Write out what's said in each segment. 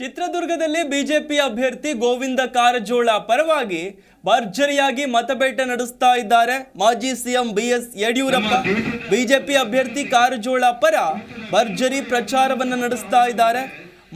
ಚಿತ್ರದುರ್ಗದಲ್ಲಿ ಬಿಜೆಪಿ ಅಭ್ಯರ್ಥಿ ಗೋವಿಂದ ಕಾರಜೋಳ ಪರವಾಗಿ ಭರ್ಜರಿಯಾಗಿ ಮತಬೇಟೆ ನಡೆಸ್ತಾ ಇದ್ದಾರೆ. ಮಾಜಿ CM B S Yediyurappa, BJP ಅಭ್ಯರ್ಥಿ ಕಾರಜೋಳ ಪರ ಭರ್ಜರಿ ಪ್ರಚಾರವನ್ನು ನಡೆಸ್ತಾ ಇದ್ದಾರೆ.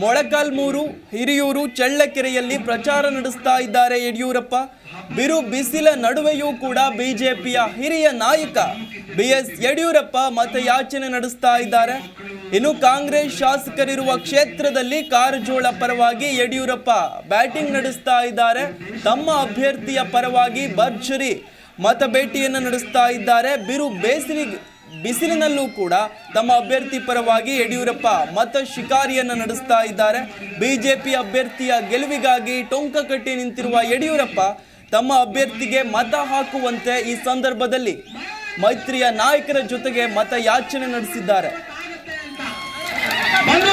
ಮೊಳಕಾಲ್ಮೂರು ಹಿರಿಯೂರು, ಚಳ್ಳಕೆರೆಯಲ್ಲಿ ಪ್ರಚಾರ ನಡೆಸ್ತಾ ಇದ್ದಾರೆ ಯಡಿಯೂರಪ್ಪ. ಬಿರು ಬಿಸಿಲ ನಡುವೆಯೂ ಕೂಡ ಬಿಜೆಪಿಯ ಹಿರಿಯ ನಾಯಕ ಬಿ ಎಸ್ ಯಡಿಯೂರಪ್ಪ ಮತಯಾಚನೆ ನಡೆಸ್ತಾ ಇದ್ದಾರೆ. ಇನ್ನು ಕಾಂಗ್ರೆಸ್ ಶಾಸಕರಿರುವ ಕ್ಷೇತ್ರದಲ್ಲಿ ಕಾರಜೋಳ ಪರವಾಗಿ ಯಡಿಯೂರಪ್ಪ ಬ್ಯಾಟಿಂಗ್ ನಡೆಸ್ತಾ ಇದ್ದಾರೆ. ತಮ್ಮ ಅಭ್ಯರ್ಥಿಯ ಪರವಾಗಿ ಭರ್ಜರಿ ಮತ ಭೇಟಿಯನ್ನು ನಡೆಸ್ತಾ ಇದ್ದಾರೆ. ಬಿರು ಬೇಸಿಗೆ ಬಿಸಿಲಿನಲ್ಲೂ ಕೂಡ ತಮ್ಮ ಅಭ್ಯರ್ಥಿ ಪರವಾಗಿ ಯಡಿಯೂರಪ್ಪ ಮತ ಶಿಕಾರಿಯನ್ನು ನಡೆಸ್ತಾ ಇದ್ದಾರೆ. ಬಿಜೆಪಿ ಅಭ್ಯರ್ಥಿಯ ಗೆಲುವಿಗಾಗಿ ಟೊಂಕ ಕಟ್ಟಿ ನಿಂತಿರುವ ಯಡಿಯೂರಪ್ಪ ತಮ್ಮ ಅಭ್ಯರ್ಥಿಗೆ ಮತ ಹಾಕುವಂತೆ ಈ ಸಂದರ್ಭದಲ್ಲಿ ಮೈತ್ರಿಯ ನಾಯಕರ ಜೊತೆಗೆ ಮತ ಯಾಚನೆ ನಡೆಸಿದ್ದಾರೆ ಬಂದು